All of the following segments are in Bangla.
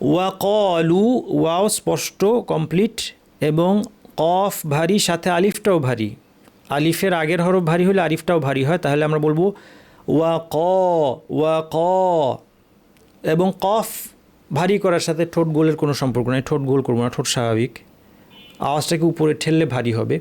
ওয়া কলু ওয়াও স্পষ্ট, কমপ্লিট এবং কফ ভারী, সাথে আলিফটাও ভারী। আলিফের আগের হরফ ভারী হলে আলিফটাও ভারী হয়, তাহলে আমরা বলব ওয়া ক ওয়া ক এবং কফ ভারী করার সাথে ঠোঁট গোলের কোনো সম্পর্ক নেই। ঠোঁট গোল করব না, ঠোঁট স্বাভাবিক। আওয়াজটাকে উপরে ঠেললে ভারী হবে?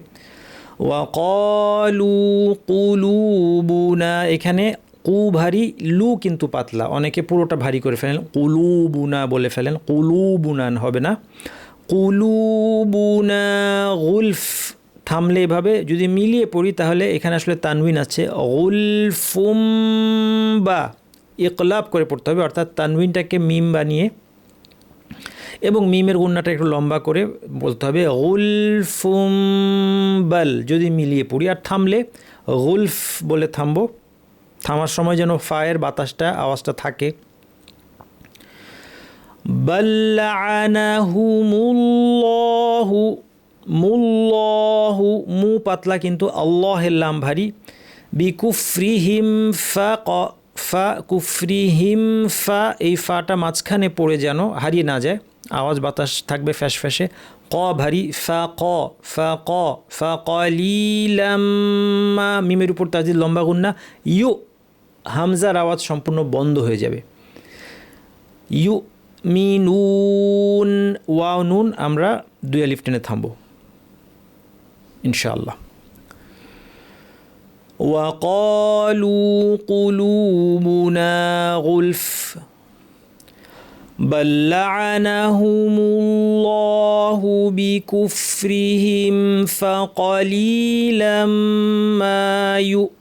ওয়া কলু কুলুবুনা, এখানে কু ভারী লু কিন্তু পাতলা। অনেকে পুরোটা ভারী করে ফেলেন। কুলুবুনা বলে ফেলেন। কুলুবুনান হবে না। কুলুবুনা গুলফ। থামলে এভাবে যদি মিলিয়ে পড়ি তাহলে এখানে আসলে তানবিন আছে। গুলফুম বা ইকলাব করে পড়তে হবে, অর্থাৎ তানবিনটাকে মিম বানিয়ে এবং মিমের গুন্নাটা একটু লম্বা করে বলতে হবে। গুলফুম বাল যদি মিলিয়ে পড়ি। আর থামলে গুলফ বলে থামবো। থামার সময় যেন ফায়ের বাতাসটা, আওয়াজটা থাকে। মু পাতলা কিন্তু আল্লাহের লাম ভারী। বিকুফরিহিম ফা ক ফা ফা, এই ফাটা মাঝখানে পড়ে যেন হারিয়ে না যায়। আওয়াজ বাতাস থাকবে ফ্যাস ফ্যাসে ক ভারী ফা ক ফা ক ফা কলিলাম্মা মিমের উপর তাজিদ লম্বা গুন্না ইউ হামজার আওয়াজ সম্পূর্ণ বন্ধ হয়ে যাবে ইউ মিনুন ওয়াও নুন আমরা দুই আলিফ টেনে থামবো ইনশাআল্লাহ وقالوا قلوبنا غلف بل لعنهم الله بكفرهم فقليلا ما يؤمنون.